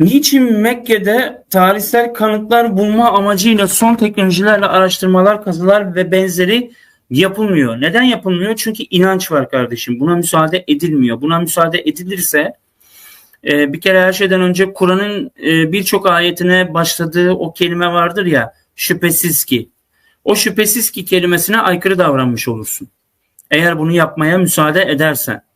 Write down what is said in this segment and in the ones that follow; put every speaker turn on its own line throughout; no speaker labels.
Niçin Mekke'de tarihsel kanıtlar bulma amacıyla son teknolojilerle araştırmalar, kazılar ve benzeri yapılmıyor? Neden yapılmıyor? Çünkü inanç var kardeşim. Buna müsaade edilmiyor. Buna müsaade edilirse e, bir kere her şeyden önce Kur'an'ın e, birçok ayetine başladığı o kelime vardır ya şüphesiz ki. O şüphesiz ki kelimesine aykırı davranmış olursun. Eğer bunu yapmaya müsaade edersen.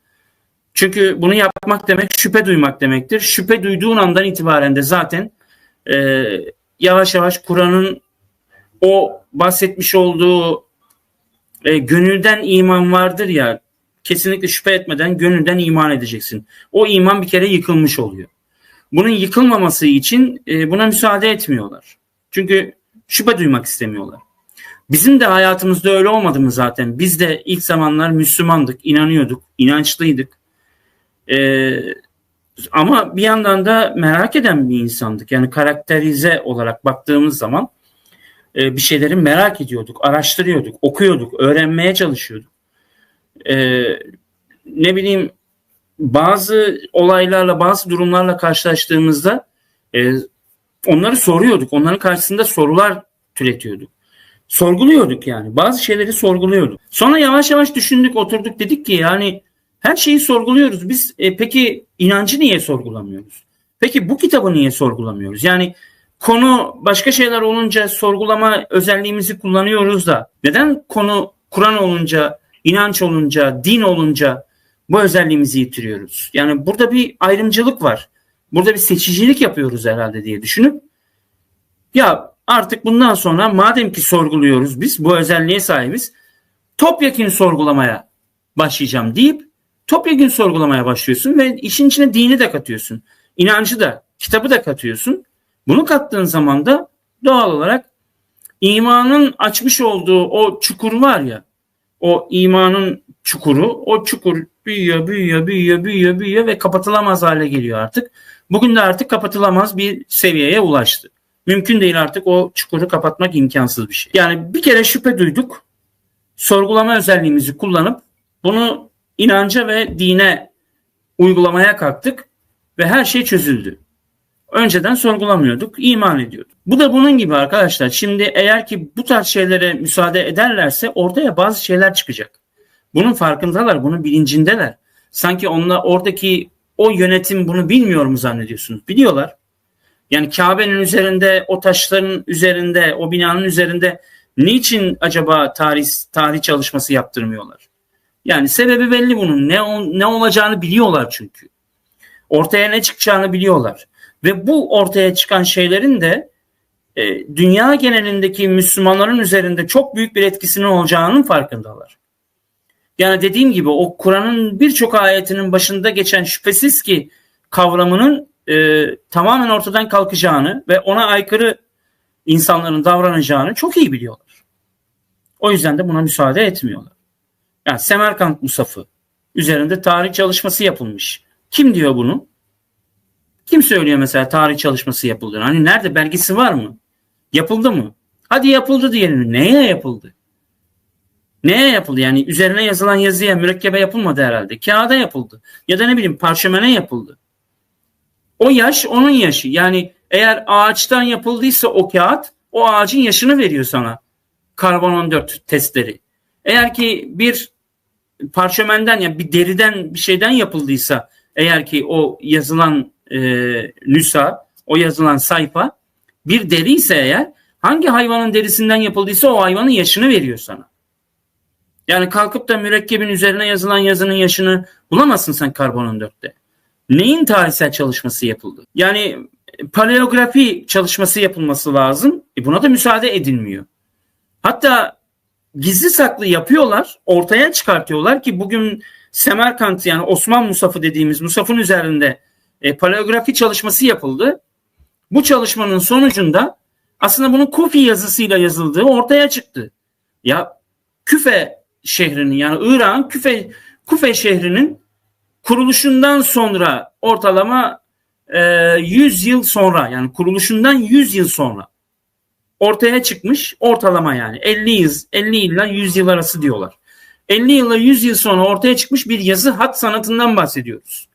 Çünkü bunu yapmak demek şüphe duymak demektir. Şüphe duyduğun andan itibaren de zaten e, yavaş yavaş Kur'an'ın o bahsetmiş olduğu e, gönülden iman vardır ya kesinlikle şüphe etmeden gönülden iman edeceksin. O iman bir kere yıkılmış oluyor. Bunun yıkılmaması için e, buna müsaade etmiyorlar. Çünkü şüphe duymak istemiyorlar. Bizim de hayatımızda öyle olmadı mı zaten? Biz de ilk zamanlar Müslümandık, inanıyorduk, inançlıydık. Ee, ama bir yandan da merak eden bir insandık. Yani karakterize olarak baktığımız zaman e, bir şeyleri merak ediyorduk, araştırıyorduk, okuyorduk, öğrenmeye çalışıyorduk. Ee, ne bileyim bazı olaylarla, bazı durumlarla karşılaştığımızda e, onları soruyorduk. Onların karşısında sorular türetiyorduk. Sorguluyorduk yani. Bazı şeyleri sorguluyorduk. Sonra yavaş yavaş düşündük, oturduk dedik ki yani her şeyi sorguluyoruz. Biz e, peki inancı niye sorgulamıyoruz? Peki bu kitabı niye sorgulamıyoruz? Yani konu başka şeyler olunca sorgulama özelliğimizi kullanıyoruz da neden konu Kur'an olunca, inanç olunca, din olunca bu özelliğimizi yitiriyoruz? Yani burada bir ayrımcılık var. Burada bir seçicilik yapıyoruz herhalde diye düşünüp ya artık bundan sonra madem ki sorguluyoruz biz bu özelliğe sahibiz topyekun sorgulamaya başlayacağım deyip topyekun sorgulamaya başlıyorsun ve işin içine dini de katıyorsun. İnancı da, kitabı da katıyorsun. Bunu kattığın zaman da doğal olarak imanın açmış olduğu o çukur var ya, o imanın çukuru, o çukur büyüyor, büyüyor, büyüyor, büyüyor, büyüyor ve kapatılamaz hale geliyor artık. Bugün de artık kapatılamaz bir seviyeye ulaştı. Mümkün değil artık o çukuru kapatmak imkansız bir şey. Yani bir kere şüphe duyduk. Sorgulama özelliğimizi kullanıp bunu inanca ve dine uygulamaya kalktık ve her şey çözüldü. Önceden sorgulamıyorduk, iman ediyorduk. Bu da bunun gibi arkadaşlar. Şimdi eğer ki bu tarz şeylere müsaade ederlerse ortaya bazı şeyler çıkacak. Bunun farkındalar, bunun bilincindeler. Sanki onunla oradaki o yönetim bunu bilmiyor mu zannediyorsunuz? Biliyorlar. Yani Kabe'nin üzerinde, o taşların üzerinde, o binanın üzerinde niçin acaba tarih tarih çalışması yaptırmıyorlar? Yani sebebi belli bunun. Ne ne olacağını biliyorlar çünkü. Ortaya ne çıkacağını biliyorlar. Ve bu ortaya çıkan şeylerin de e, dünya genelindeki Müslümanların üzerinde çok büyük bir etkisinin olacağının farkındalar. Yani dediğim gibi o Kur'an'ın birçok ayetinin başında geçen şüphesiz ki kavramının e, tamamen ortadan kalkacağını ve ona aykırı insanların davranacağını çok iyi biliyorlar. O yüzden de buna müsaade etmiyorlar. Yani Semerkant Musafı üzerinde tarih çalışması yapılmış. Kim diyor bunu? Kim söylüyor mesela tarih çalışması yapıldığını? Hani nerede belgesi var mı? Yapıldı mı? Hadi yapıldı diyelim. Neye yapıldı? Neye yapıldı? Yani üzerine yazılan yazıya mürekkebe yapılmadı herhalde. Kağıda yapıldı. Ya da ne bileyim parşömene yapıldı. O yaş onun yaşı. Yani eğer ağaçtan yapıldıysa o kağıt o ağacın yaşını veriyor sana. Karbon 14 testleri. Eğer ki bir parşömenden ya yani bir deriden bir şeyden yapıldıysa eğer ki o yazılan e, nüsa, o yazılan sayfa bir deri ise eğer hangi hayvanın derisinden yapıldıysa o hayvanın yaşını veriyor sana. Yani kalkıp da mürekkebin üzerine yazılan yazının yaşını bulamazsın sen karbon 14'te. Neyin tarihsel çalışması yapıldı? Yani paleografi çalışması yapılması lazım. E buna da müsaade edilmiyor. Hatta gizli saklı yapıyorlar, ortaya çıkartıyorlar ki bugün Semerkant yani Osman Musafı dediğimiz Musaf'ın üzerinde e, paleografi çalışması yapıldı. Bu çalışmanın sonucunda aslında bunun Kufi yazısıyla yazıldığı ortaya çıktı. Ya Küfe şehrinin yani İran Küfe Kufe şehrinin kuruluşundan sonra ortalama e, 100 yıl sonra yani kuruluşundan 100 yıl sonra ortaya çıkmış ortalama yani 50 yıl 50 ile 100 yıl arası diyorlar. 50 yılla 100 yıl sonra ortaya çıkmış bir yazı hat sanatından bahsediyoruz.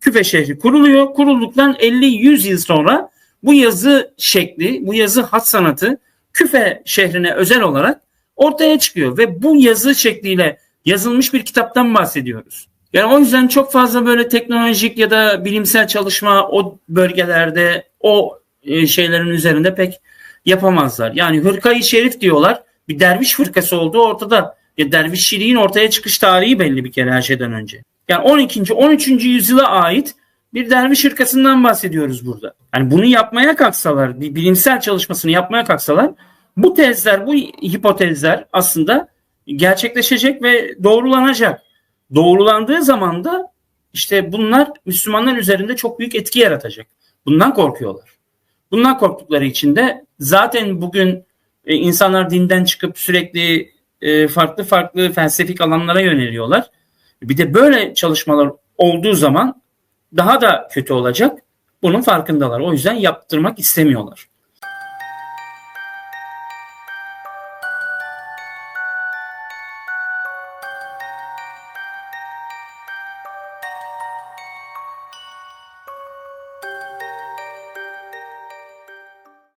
Küfe şehri kuruluyor. Kurulduktan 50-100 yıl sonra bu yazı şekli, bu yazı hat sanatı Küfe şehrine özel olarak ortaya çıkıyor ve bu yazı şekliyle yazılmış bir kitaptan bahsediyoruz. Yani o yüzden çok fazla böyle teknolojik ya da bilimsel çalışma o bölgelerde o e, şeylerin üzerinde pek yapamazlar. Yani hırkayı şerif diyorlar. Bir derviş fırkası olduğu ortada. Ya dervişçiliğin ortaya çıkış tarihi belli bir kere her şeyden önce. Yani 12. 13. yüzyıla ait bir derviş hırkasından bahsediyoruz burada. Yani bunu yapmaya kalksalar, bir bilimsel çalışmasını yapmaya kalksalar bu tezler, bu hipotezler aslında gerçekleşecek ve doğrulanacak. Doğrulandığı zaman da işte bunlar Müslümanlar üzerinde çok büyük etki yaratacak. Bundan korkuyorlar. Bundan korktukları için de zaten bugün e, insanlar dinden çıkıp sürekli e, farklı farklı felsefik alanlara yöneliyorlar. Bir de böyle çalışmalar olduğu zaman daha da kötü olacak. Bunun farkındalar. O yüzden yaptırmak istemiyorlar.